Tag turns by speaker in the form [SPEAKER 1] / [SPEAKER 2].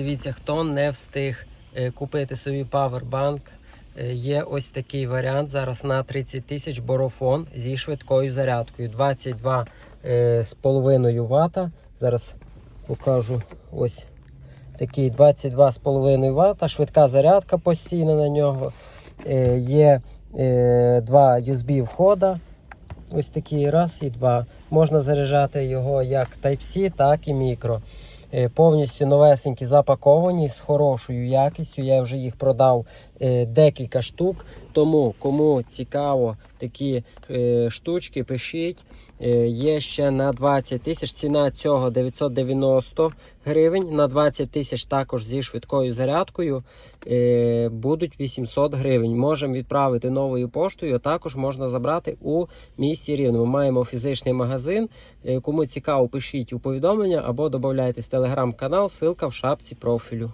[SPEAKER 1] Дивіться, хто не встиг е, купити собі павербанк. е, Є ось такий варіант зараз на 30 тисяч борофон зі швидкою зарядкою. 22 е, вата. Зараз покажу ось такий 22,5 вата. Швидка зарядка постійна на нього. Є два USB входа. Ось такий раз і два. Можна заряджати його як Type-C, так і мікро. Е, Повністю новесенькі запаковані з хорошою якістю. Я вже їх продав е, декілька штук. Тому кому цікаво такі е, штучки, пишіть. Є ще на 20 тисяч. Ціна цього 990 гривень. На 20 тисяч також зі швидкою зарядкою будуть 800 гривень. Можемо відправити новою поштою. Також можна забрати у місті Рівному. Маємо фізичний магазин. Кому цікаво, пишіть у повідомлення або додайтесь в телеграм-канал. Ссылка в шапці профілю.